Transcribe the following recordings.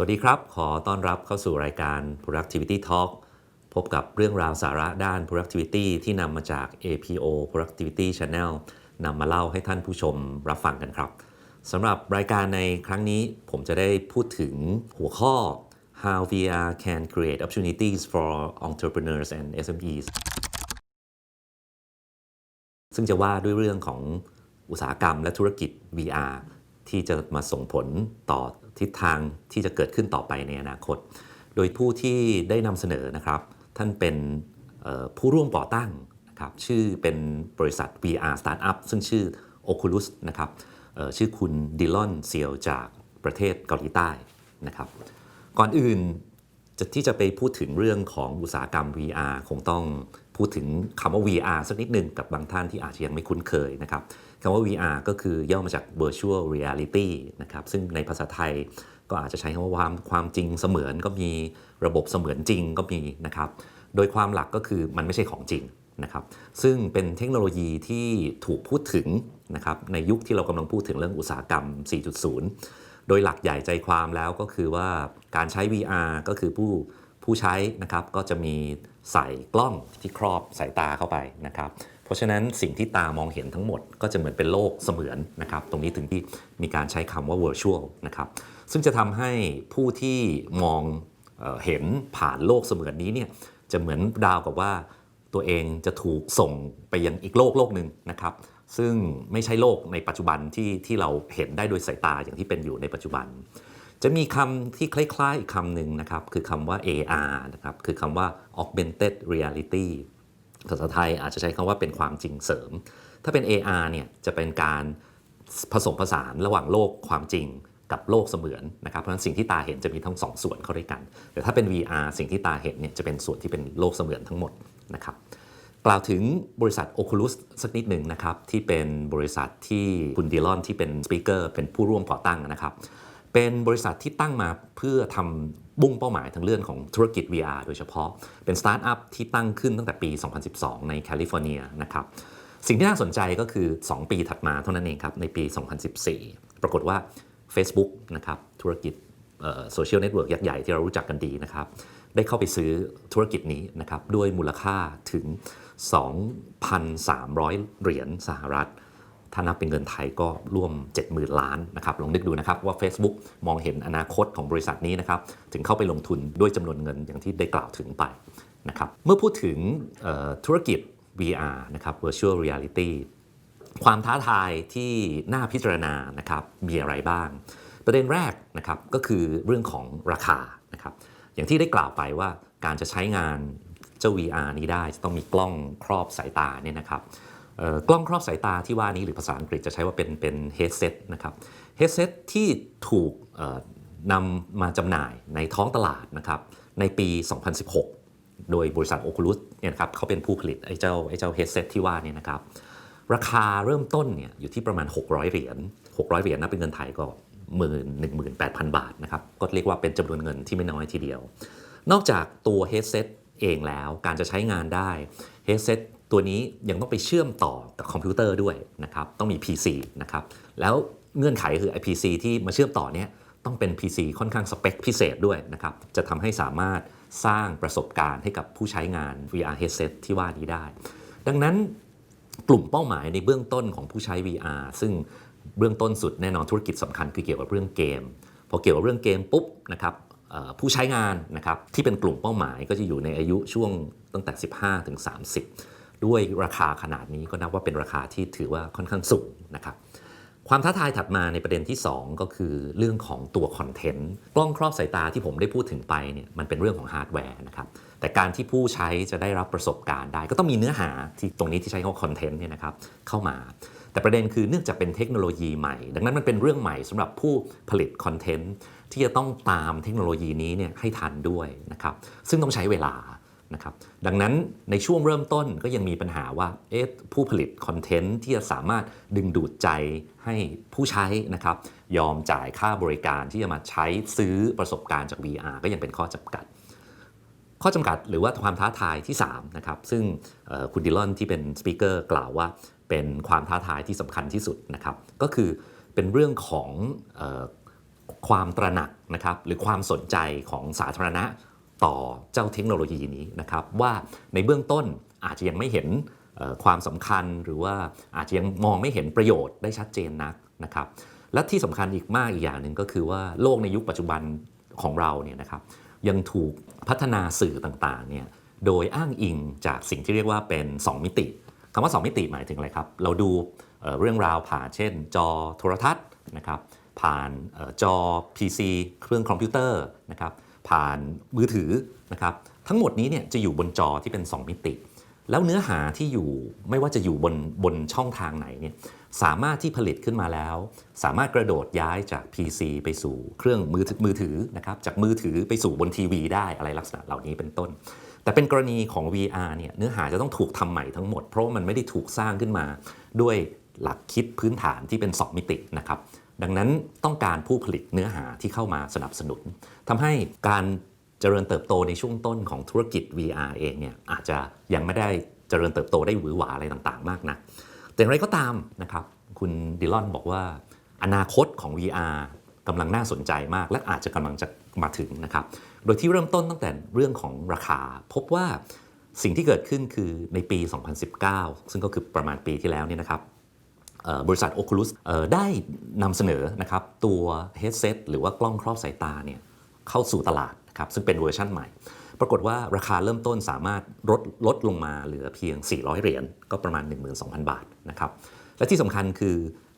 สวัสดีครับ ขอต้อนรับเข้าสู่รายการ productivity talk พบกับเรื่องราวสาระด้าน productivity ที่นำมาจาก APO productivity channel นำมาเล่าให้ท่านผู้ชมรับฟังกันครับสำหรับรายการในครั้งนี้ผมจะได้พูดถึงหัวข้อ how VR can create opportunities for entrepreneurs and SMEs ซึ่งจะว่าด้วยเรื่องของอุตสาหกรรมและธุรกิจ VR ที่จะมาส่งผลต่อ ทิศทางที่จะเกิดขึ้นต่อไปในอนาคต โดยผู้ที่ได้นำเสนอนะครับ ท่านเป็นผู้ร่วมก่อตั้งนะครับชื่อเป็นบริษัท VR Startup ซึ่งชื่อ Oculus นะครับชื่อคุณดิลอนเซียวจากประเทศเกาหลีใต้นะครับก่อนอื่นที่จะไปพูดถึงเรื่องของอุตสาหกรรม VR คงต้อง พูดถึงคำว่า VR สักนิดหนึ่งกับบางท่านที่อาจจะยังไม่คุ้นเคยนะครับคำว่า VR ก็คือย่อมาจาก virtual reality นะครับซึ่งในภาษาไทยก็อาจจะใช้คำว่าความความจริงเสมือนก็มีระบบเสมือนจริงก็มีนะครับโดยความหลักก็คือมันไม่ใช่ของจริงนะครับซึ่งเป็นเทคโนโลยีที่ถูกพูดถึงนะครับในยุคที่เรากำลังพูดถึงเรื่องอุตสาหกรรม 4.0 โดยหลักใหญ่ใจความแล้วก็คือว่าการใช้ VR ก็คือผู้ผู้ใช้นะครับก็จะมี ใส่กล้องที่ครอบสายตาเข้าไปนะครับ เพราะฉะนั้นสิ่งที่ตามองเห็นทั้งหมดก็จะเหมือนเป็นโลกเสมือนนะครับ ตรงนี้ถึงที่มีการใช้คำว่า virtual นะครับ ซึ่งจะทำให้ผู้ที่มองเออเห็นผ่านโลกเสมือนนี้เนี่ยจะเหมือนดาวกับว่าตัวเองจะถูกส่งไปยังอีกโลกโลกหนึ่งนะครับ ซึ่งไม่ใช่โลกในปัจจุบันที่ที่เราเห็นได้โดยสายตาอย่างที่เป็นอยู่ในปัจจุบัน จะมีคำที่คล้ายๆอีกคำหนึ่งนะครับ คือคำว่า AR นะครับ คือคำว่า augmented reality ภาษาไทยอาจจะใช้คำว่าเป็นความจริงเสริม ถ้าเป็น AR เนี่ยจะเป็นการผสมผสานระหว่างโลกความจริงกับโลกเสมือนนะครับ เพราะฉะนั้นสิ่งที่ตาเห็นจะมีทั้งสองส่วนเข้าด้วยกัน แต่ถ้าเป็น VR สิ่งที่ตาเห็นเนี่ยจะเป็นส่วนที่เป็นโลกเสมือนทั้งหมดนะครับ กล่าวถึงบริษัท Oculus สักนิดหนึ่งนะครับ ที่เป็นบริษัทที่คุณดิลอนที่เป็นสปีกเกอร์เป็นผู้ร่วมก่อตั้งนะครับ เป็นบริษัทที่ตั้งมาเพื่อทำบุ้งเป้าหมายทางเรื่องของธุรกิจ VR โดยเฉพาะ เป็นสตาร์ทอัพที่ตั้งขึ้นตั้งแต่ปี 2012 ในแคลิฟอร์เนียนะครับ สิ่งที่น่าสนใจก็คือ 2 ปีถัดมาเท่านั้นเองครับ ในปี 2014 ปรากฏว่า Facebook นะครับธุรกิจโซเชียลเน็ตเวิร์กยักษ์ใหญ่ที่เรารู้จักกันดีนะครับ ได้เข้าไปซื้อธุรกิจนี้นะครับ ด้วยมูลค่าถึง 2,300 เหรียญสหรัฐ ถ้านับเป็นเงินไทยก็ร่วม 70,000 ล้านนะครับลองนึกดูนะครับว่า Facebook มองเห็นอนาคตของบริษัทนี้นะครับถึงเข้าไปลงทุนด้วยจำนวนเงินอย่างที่ได้กล่าวถึงไปนะครับเมื่อพูดถึงธุรกิจ VR นะครับ Virtual Reality ความท้าทายที่น่าพิจารณานะครับมีอะไรบ้าง ประเด็นแรกนะครับก็คือเรื่องของราคานะครับอย่างที่ได้กล่าวไปว่าการจะใช้งานเจ้า VR นี้ได้จะต้องมีกล้องครอบสายตาเนี่ยนะครับ กล้องครอบสายตาที่ว่านี้หรือภาษาอังกฤษจะใช้ว่าเป็นเป็น headset นะครับ headset ที่ถูกนำมาจำหน่ายในท้องตลาดนะครับในปี 2016 โดยบริษัท Oculus เนี่ยนะครับเขาเป็นผู้ผลิตไอ้เจ้าไอ้เจ้า headset ที่ว่านี่นะครับราคาเริ่มต้นเนี่ยอยู่ที่ประมาณ 600 เหรียญ 600 เหรียญนับเป็นเงินไทยก็หมื่นหนึ่งหมื่นแปดพันบาทนะครับก็เรียกว่าเป็นจำนวนเงินที่ไม่น้อยทีเดียว นอกจากตัว headset เองแล้วการจะใช้งานได้ headset ตั ตัวนี้ยังต้องไปเชื่อมต่อกับคอมพิวเตอร์ด้วยนะครับต้องมี PC นะครับแล้วเงื่อนไขคือไอ PC ที่มาเชื่อมต่อเนี่ยต้องเป็น PC ค่อนข้างสเปคพิเศษด้วยนะครับจะทำให้สามารถสร้างประสบการณ์ให้กับผู้ใช้งาน VR headset ที่ว่านี้ได้ ดังนั้นกลุ่มเป้าหมายในเบื้องต้นของผู้ใช้ VR ซึ่งเบื้องต้นสุดแน่นอนธุรกิจสำคัญคือเกี่ยวกับเรื่องเกม พอเกี่ยวกับเรื่องเกมปุ๊บนะครับผู้ใช้งานนะครับที่เป็นกลุ่มเป้าหมายก็จะอยู่ในอายุช่วงตั้งแต่ 15 ถึง 30 ด้วยราคาขนาดนี้ก็นับว่าเป็นราคาที่ถือว่าค่อนข้างสูงนะครับความท้าทายถัดมาในประเด็นที่ 2 ก็คือเรื่องของตัวคอนเทนต์กล้องครอบสายตาที่ผมได้พูดถึงไปเนี่ยมันเป็นเรื่องของฮาร์ดแวร์นะครับแต่การที่ผู้ใช้จะได้รับประสบการณ์ได้ ก็ต้องมีเนื้อหาที่ตรงนี้ที่ใช้คำว่าคอนเทนต์เนี่ยนะครับเข้ามา แต่ประเด็นคือเนื่องจากเป็นเทคโนโลยีใหม่ ดังนั้นมันเป็นเรื่องใหม่สำหรับผู้ผลิตคอนเทนต์ที่จะต้องตามเทคโนโลยีนี้เนี่ยให้ทันด้วยนะครับซึ่งต้องใช้เวลา นะครับดังนั้นในช่วงเริ่มต้นก็ยังมีปัญหาว่าเอ๊ะผู้ผลิตคอนเทนต์ที่จะสามารถดึงดูดใจให้ผู้ใช้นะครับยอมจ่ายค่าบริการที่จะมาใช้ซื้อประสบการณ์จาก VR ก็ยังเป็นข้อจำกัด ข้อจำกัดหรือว่าความท้าทายที่3นะครับซึ่งคุณดิลอนที่เป็นสปีกเกอร์กล่าวว่าเป็นความท้าทายที่สำคัญที่สุดนะครับก็คือเป็นเรื่องของออความตระหนักนะครับหรือความสนใจของสาธารณะ ต่อเจ้าเทคโนโลยีนี้นะครับว่าในเบื้องต้นอาจจะยังไม่เห็นความสำคัญหรือว่าอาจจะยังมองไม่เห็นประโยชน์ได้ชัดเจนนักนะครับและที่สำคัญอีกมากอีกอย่างหนึ่งก็คือว่าโลกในยุคปัจจุบันของเราเนี่ยนะครับยังถูกพัฒนาสื่อต่างๆเนี่ยโดยอ้างอิงจากสิ่งที่เรียกว่าเป็น 2 มิติคำว่า 2 มิติหมายถึงอะไรครับ เราดูเรื่องราวผ่านเช่น จอโทรทัศน์นะครับผ่านเอ่อจอ PC เครื่องคอมพิวเตอร์นะครับ ผ่านมือถือนะครับทั้งหมดนี้เนี่ยจะอยู่บนจอที่เป็น 2 มิติ แล้วเนื้อหาที่อยู่ไม่ว่าจะอยู่บนบนช่องทางไหนเนี่ยสามารถที่ผลิตขึ้นมาแล้ว สามารถกระโดดย้ายจาก PC ไปสู่เครื่องมือมือถือนะครับจากมือถือไปสู่บนทีวีได้อะไรลักษณะเหล่านี้เป็นต้น แต่เป็นกรณีของ VR เนี่ยเนื้อหาจะต้องถูกทำใหม่ทั้งหมด เพราะมันไม่ได้ถูกสร้างขึ้นมาด้วยหลักคิดพื้นฐานที่เป็น 2 มิตินะครับ ดังนั้นต้องการผู้ผลิตเนื้อหาที่เข้ามาสนับสนุนทำให้การเจริญเติบโตในช่วงต้นของธุรกิจ VR เองเนี่ยอาจจะยังไม่ได้เจริญเติบโตได้หวือหวาอะไรต่างๆ มากนะแต่อย่างไรก็ตามนะครับคุณดิลอนบอกว่า อนาคตของ VR กำลังน่าสนใจมาก และอาจจะกำลังจะมาถึงนะครับ โดยที่เริ่มต้นตั้งแต่เรื่องของราคา พบว่าสิ่งที่เกิดขึ้นคือในปี 2019 ซึ่งก็คือประมาณปีที่แล้วเนี่ยนะครับ บริษัท Oculus ได้นำเสนอนะครับตัว headset หรือว่ากล้องครอบสายตาเนี่ยเข้าสู่ตลาดนะครับซึ่งเป็นเวอร์ชั่นใหม่ ปรากฏว่าราคาเริ่มต้นสามารถลดลดลงมาเหลือเพียง 400 เหรียญก็ประมาณ 12,000 บาทนะครับและที่สำคัญคือ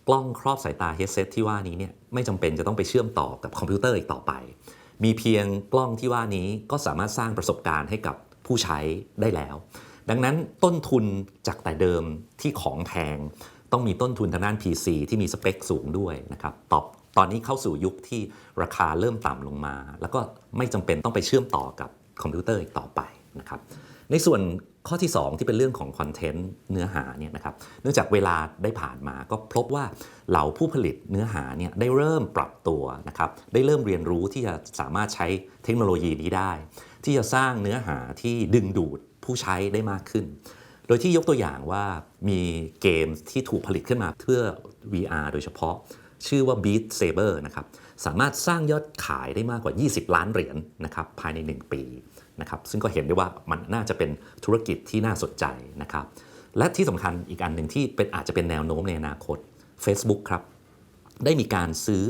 กล้องครอบสายตา headset ที่ว่านี้เนี่ยไม่จำเป็นจะต้องไปเชื่อมต่อกับคอมพิวเตอร์อีกต่อไป มีเพียงกล้องที่ว่านี้ก็สามารถสร้างประสบการณ์ให้กับผู้ใช้ได้แล้ว ดังนั้นต้นทุนจากแต่เดิมที่ของแพง ต้องมีต้นทุนทางด้าน PC ที่มีสเปคสูงด้วยนะครับตอบตอนนี้เข้าสู่ยุคที่ราคาเริ่มต่ำลงมา แล้วก็ไม่จำเป็นต้องไปเชื่อมต่อกับคอมพิวเตอร์อีกต่อไปนะครับในส่วนข้อที่ 2 ที่เป็นเรื่องของคอนเทนต์เนื้อหาเนี่ยนะครับเนื่องจากเวลาได้ผ่านมาก็พบว่าเหล่าผู้ผลิตเนื้อหาเนี่ยได้เริ่มปรับตัวนะครับได้เริ่มเรียนรู้ที่จะสามารถใช้เทคโนโลยีนี้ได้ ที่จะสร้างเนื้อหาที่ดึงดูดผู้ใช้ได้มากขึ้น ดยที่ยกตัวอย่างว่ามีเกมที่ถูกผลิตขึ้นมาเพื่อ VR โดยเฉพาะ ชื่อว่า Beat Saber นะครับสามารถสร้างยอดขายได้มากกว่า 20 ล้านเหรียญนะครับภายใน 1 ปีนะครับซึ่งก็เห็นได้ว่ามันน่าจะเป็นธุรกิจที่น่าสนใจนะครับและที่สำคัญอีกอันหนึ่งที่เป็นอาจจะเป็นแนวโน้มในอนาคต Facebook ครับ ได้มีการซื้อ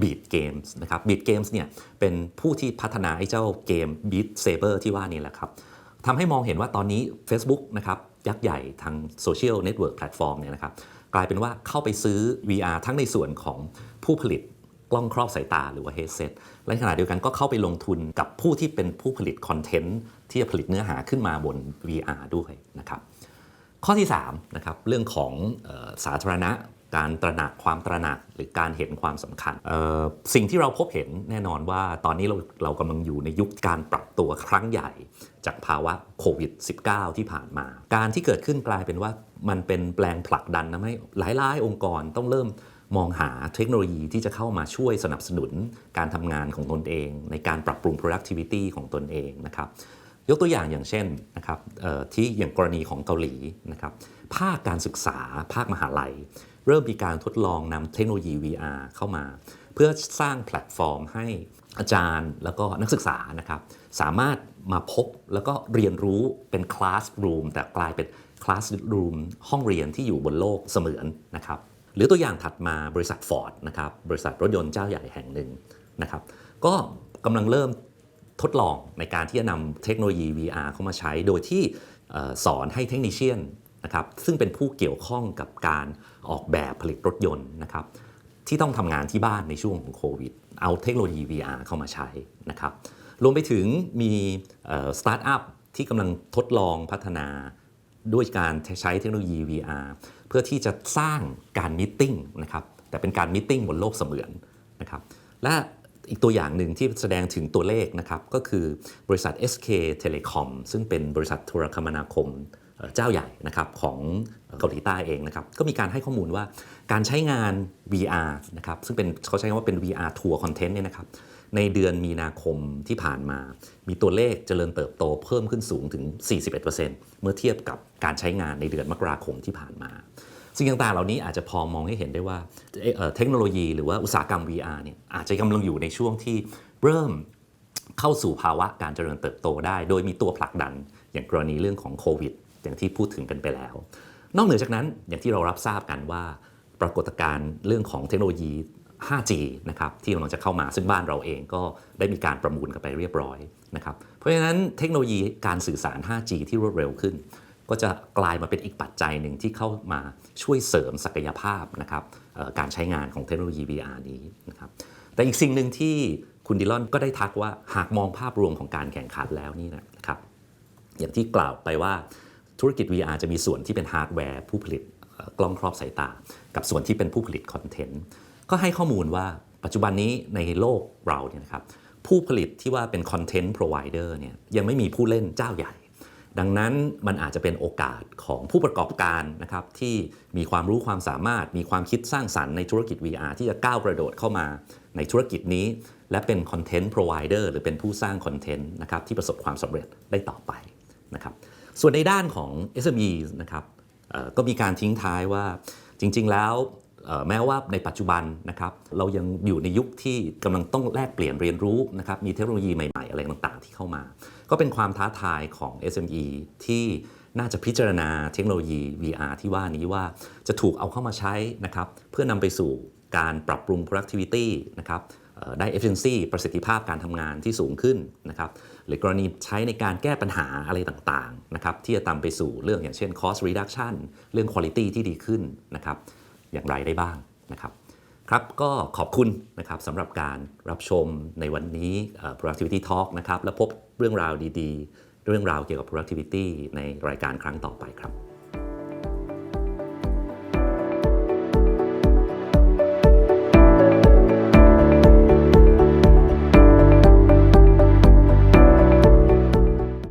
Beat Games นะครับ Beat Games เนี่ยเป็นผู้ที่พัฒนาไอ้เจ้าเกม Beat Saber ที่ว่านี่แหละครับทำให้มองเห็นว่าตอนนี้ Facebook นะครับ ยักษ์ใหญ่ทางโซเชียลเน็ตเวิร์กแพลตฟอร์มเนี่ยนะครับกลายเป็นว่าเข้าไปซื้อ VR ทั้งในส่วนของผู้ผลิตกล้องครอบสายตาหรือว่า headset และขณะเดียวกันก็เข้าไปลงทุนกับผู้ที่เป็นผู้ผลิตคอนเทนต์ที่จะผลิตเนื้อหาขึ้นมาบน VR ด้วยนะครับข้อที่3นะครับเรื่องของออสาธารณะ การตระหนักความตระหนักหรือการเห็นความสำคัญ สิ่งที่เราพบเห็นแน่นอนว่าตอนนี้เราเรากำลังอยู่ในยุคการปรับตัวครั้งใหญ่ จากภาวะโควิด -19 ที่ผ่านมา การที่เกิดขึ้นกลายเป็นว่ามันเป็นแปลงผลักดันทำให้หลายๆ องค์กรต้องเริ่มมองหาเทคโนโลยีที่จะเข้ามาช่วยสนับสนุนการทำงานของตนเอง ในการปรับปรุง productivity ของตนเองนะครับยกตัวอย่างอย่างเช่นนะครับที่อย่างกรณีของเกาหลีนะครับภาคการศึกษาภาคมหาลัย เริ่มมีการทดลองนำเทคโนโลยี VR เข้ามา เพื่อสร้างแพลตฟอร์มให้อาจารย์แล้วก็นักศึกษานะครับ สามารถมาพบแล้วก็เรียนรู้เป็นคลาสรูมแต่กลายเป็นคลาสรูมห้องเรียนที่อยู่บนโลกเสมือนนะครับ หรือตัวอย่างถัดมาบริษัท Ford นะครับ บริษัทรถยนต์เจ้าใหญ่แห่งหนึ่งนะครับ ก็กำลังเริ่มทดลองในการที่จะนำเทคโนโลยี VR เข้ามาใช้ โดยที่สอนให้เทคนิชเชียน นะครับซึ่งเป็นผู้เกี่ยวข้องกับการออกแบบผลิตรถยนต์นะครับที่ต้องทำงานที่บ้านในช่วงของโควิด เอาเทคโนโลยี VR เข้ามาใช้นะครับรวมไปถึงมีสตาร์ทอัพที่กำลังทดลองพัฒนาด้วยการใช้เทคโนโลยี VR เพื่อที่จะสร้างการมิทติ้งนะครับแต่เป็นการมิทติ้งบนโลกเสมือนนะครับและอีกตัวอย่างหนึ่งที่แสดงถึงตัวเลขนะครับก็คือบริษัท SK Telecom ซึ่งเป็นบริษัทโทรคมนาคม เจ้าใหญ่นะครับของเกาหลีใต้เองนะครับก็มีการให้ข้อมูลว่าการใช้งาน VR นะครับซึ่งเป็นเขาใช้คำว่าเป็น VR Tour Content เนี่ยนะครับในเดือนมีนาคมที่ผ่านมา มีตัวเลขเจริญเติบโตเพิ่มขึ้นสูงถึง 41%เมื่อเทียบกับการใช้งานในเดือนมกราคมที่ผ่านมา สิ่งต่างๆ เหล่านี้อาจจะพอมองให้เห็นได้ว่าเเทคโนโลยีหรือว่าอุตสาหกรรม VR เนี่ยอาจจะกำลังอยู่ในช่วงที่เริ่มเข้าสู่ภาวะการเจริญเติบโตได้ โดยมีตัวผลักดันอย่างกรณีเรื่องของโควิด อย่างที่พูดถึงกันไปแล้ว นอกเหนือจากนั้นอย่างที่เรารับทราบกันว่า ปรากฏการณ์เรื่องของเทคโนโลยี 5G นะครับที่กำลังจะเข้ามาซึ่งบ้านเราเองก็ได้มีการประมูลกันไปเรียบร้อยนะครับเพราะฉะนั้นเทคโนโลยีการสื่อสาร 5G ที่รวดเร็วขึ้น ก็จะกลายมาเป็นอีกปัจจัยหนึ่งที่เข้ามาช่วยเสริมศักยภาพนะครับการใช้งานของเทคโนโลยี VR นี้นะครับแต่อีกสิ่งหนึ่งที่คุณดิลอนก็ได้ทักว่าหากมองภาพรวมของการแข่งขันแล้วนี่นะครับอย่างที่กล่าวไปว่า ธุรกิจ VR จะมีส่วนที่เป็นฮาร์ดแวร์ผู้ผลิตกล้องครอบสายตา กับส่วนที่เป็นผู้ผลิตคอนเทนต์ก็ให้ข้อมูลว่าปัจจุบันนี้ในโลกเราเนี่ยนะครับผู้ผลิตที่ว่าเป็นคอนเทนต์พรอไวเดอร์เนี่ยยังไม่มีผู้เล่นเจ้าใหญ่ ดังนั้นมันอาจจะเป็นโอกาสของผู้ประกอบการนะครับที่มีความรู้ความสามารถ มีความคิดสร้างสรรค์ในธุรกิจ VR ที่จะก้าวกระโดดเข้ามาในธุรกิจนี้ และเป็นคอนเทนต์พรอไวเดอร์หรือเป็นผู้สร้างคอนเทนต์นะครับที่ประสบความสำเร็จได้ต่อไปนะครับ ส่วนในด้านของ SME นะครับก็มีการทิ้งท้ายว่าจริง ๆ แล้วแม้ว่าในปัจจุบันนะครับเรายังอยู่ในยุคที่กำลังต้องแลกเปลี่ยนเรียนรู้นะครับมีเทคโนโลยีใหม่ๆ อะไรต่างๆ ที่เข้ามา ก็เป็นความท้าทายของ SME ที่น่าจะพิจารณาเทคโนโลยี VR ที่ว่านี้ว่าจะถูกเอาเข้ามาใช้นะครับเพื่อนำไปสู่การปรับปรุง productivity นะครับ ได้ efficiency ประสิทธิภาพการทำงานที่สูงขึ้นนะครับหรือกรณีใช้ในการแก้ปัญหาอะไรต่างๆนะครับที่จะตามไปสู่เรื่องอย่างเช่น cost reduction เรื่อง quality ที่ดีขึ้นนะครับอย่างไรได้บ้างนะครับครับก็ขอบคุณนะครับสำหรับการรับชมในวันนี้ productivity talk นะครับและพบเรื่องราวดีๆ เรื่องราวเกี่ยวกับ productivity ในรายการครั้งต่อไปครับ